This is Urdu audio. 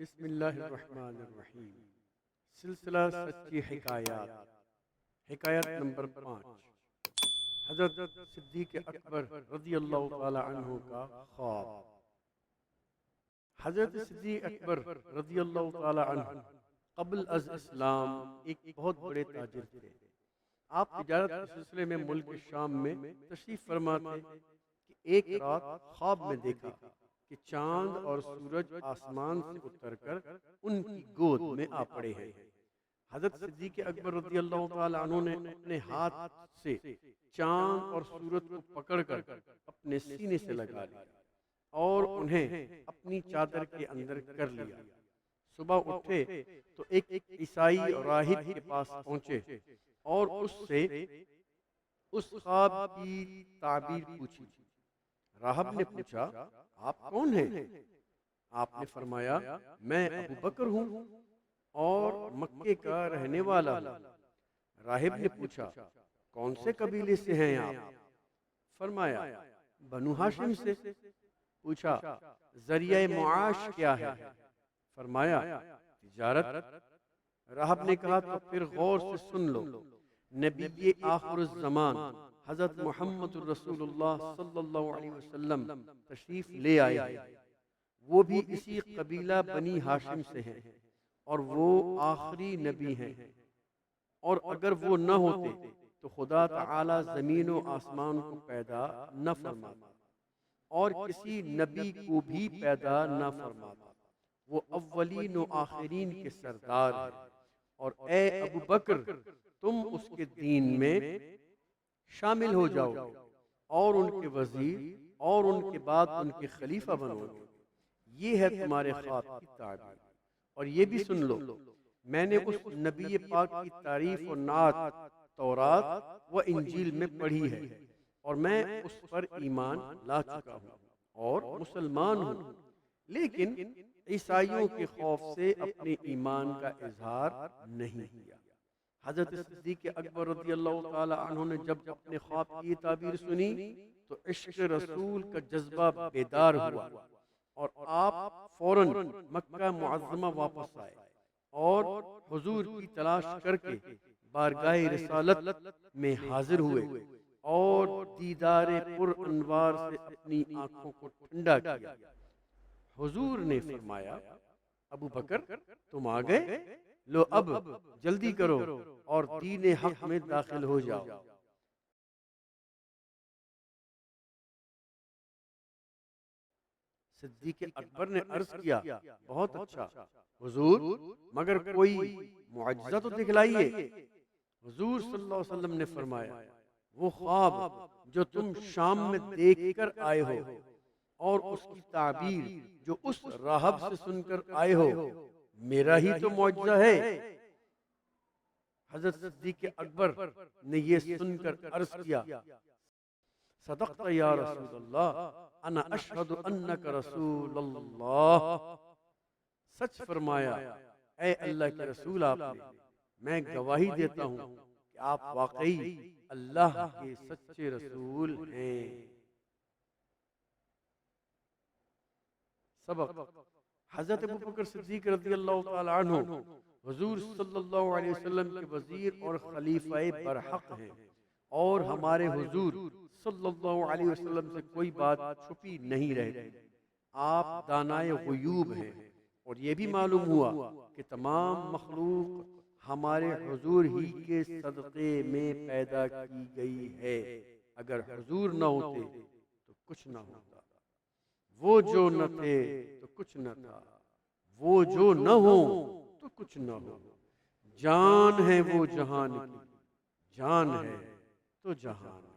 بسم اللہ الرحمن الرحیم۔ سلسلہ سچی حکایات۔ حکایت نمبر پانچ۔ حضرت صدیق اکبر رضی اللہ تعالی عنہ کا خواب۔ حضرت صدیق اکبر رضی اللہ تعالی عنہ قبل از اسلام ایک بہت بڑے تاجر تھے۔ آپ تجارت کے سلسلے میں ملک شام میں تشریف فرما تھے کہ ایک رات خواب میں دیکھا۔ کہ چاند اور سورج آسمان سے اتر کر ان کی گود میں آ پڑے ہیں۔ حضرت صدیق اکبر رضی اللہ تعالیٰ عنہ نے اپنے ہاتھ سے چاند اور سورج کو پکڑ کر اپنے سینے سے لگا لیا اور انہیں اپنی چادر کے اندر کر لیا۔ صبح اٹھے تو ایک عیسائی راہب کے پاس پہنچے اور اس سے اس خواب کی تعبیر پوچھی۔ راہب نے پوچھا آپ کون ہیں? آپ نے فرمایا میں ابو بکر ہوں اور مکے کا رہنے والا ہوں. راہب نے پوچھا کون سے قبیلے سے ہیں آپ? فرمایا بنو ہاشم سے. پوچھا ذریعہ معاش کیا ہے? فرمایا تجارت؟ راہب نے کہا تو پھر غور سے سن لو نبی آخر الزمان حضرت محمد الرسول اللہ صلی اللہ علیہ وسلم تشریف لے آئے وہ بھی اسی قبیلہ بنی ہاشم سے ہیں اور وہ آخری نبی ہیں۔ اور اگر وہ نہ ہوتے تو خدا تعالی زمین و آسمان کو پیدا نہ فرماتا۔ اور کسی نبی کو بھی پیدا نہ فرماتا۔ وہ اولین و آخرین کے سردار اور اے ابو بکر تم اس کے دین میں شامل ہو جاؤ اور ان کے وزیر اور ان کے بعد ان کے خلیفہ بنو۔ گے یہ ہے تمہارے خواب کی تعبیر۔ اور یہ بھی سن لو، میں نے اس نبی پاک کی تعریف و نعت تورات و انجیل میں پڑھی ہے اور میں اس پر ایمان لا چکا ہوں اور مسلمان ہوں۔ لیکن عیسائیوں کے خوف سے اپنے ایمان کا اظہار نہیں کیا۔ حضرت صدیق اکبر رضی اللہ تعالی عنہ نے جب اپنے خواب کی تعبیر سنی تو عشق رسول کا جذبہ بیدار ہوا۔ اور آپ فوراً مکہ معظمہ واپس آئے۔ اور حضور کی تلاش کر کے بارگاہ رسالت میں حاضر ہوئے۔ اور دیدار پر انوار سے اپنی آنکھوں کو ٹھنڈا کیا۔ حضور نے فرمایا ابو بکر تم آ گئے؟ لو اب جلدی کرو اور دین حق میں داخل ہو جاؤ۔ صدیق اکبر نے عرض کیا بہت اچھا۔ حضور مگر کوئی معجزہ تو دکھلائیے۔ حضور صلی اللہ علیہ وسلم نے فرمایا وہ خواب جو تم شام میں دیکھ کر آئے ہو اور اس کی تعبیر جو اس راہب سے سن کر آئے ہو۔ میرا ہی تو معجزہ ہے۔ حضرت صدیق اکبر نے یہ سن کر عرض کیا، صدقت یا رسول اللہ، انا اشہد انک رسول اللہ۔ سچ فرمایا، اے اللہ کے رسول آپ نے، میں گواہی دیتا ہوں کہ آپ واقعی اللہ کے سچے رسول ہیں۔ سبق۔ حضرت ابو بکر صدیق رضی اللہ تعالی عنہ حضور صلی اللہ علیہ وسلم کے وزیر اور خلیفہ برحق ہیں۔ اور ہمارے حضور صلی اللہ علیہ وسلم سے کوئی بات چھپی نہیں رہتی آپ دانائے غیوب ہیں۔ اور یہ بھی معلوم ہوا کہ تمام مخلوق ہمارے حضور ہی کے صدقے میں پیدا کی گئی ہے۔ اگر حضور نہ ہوتے تو کچھ نہ ہوتا۔ وہ جو نہ تھے تو کچھ نہ تھا۔ وہ جو نہ ہو تو کچھ نہ ہو۔ جان ہے وہ جہان کی۔ جان ہے تو جہان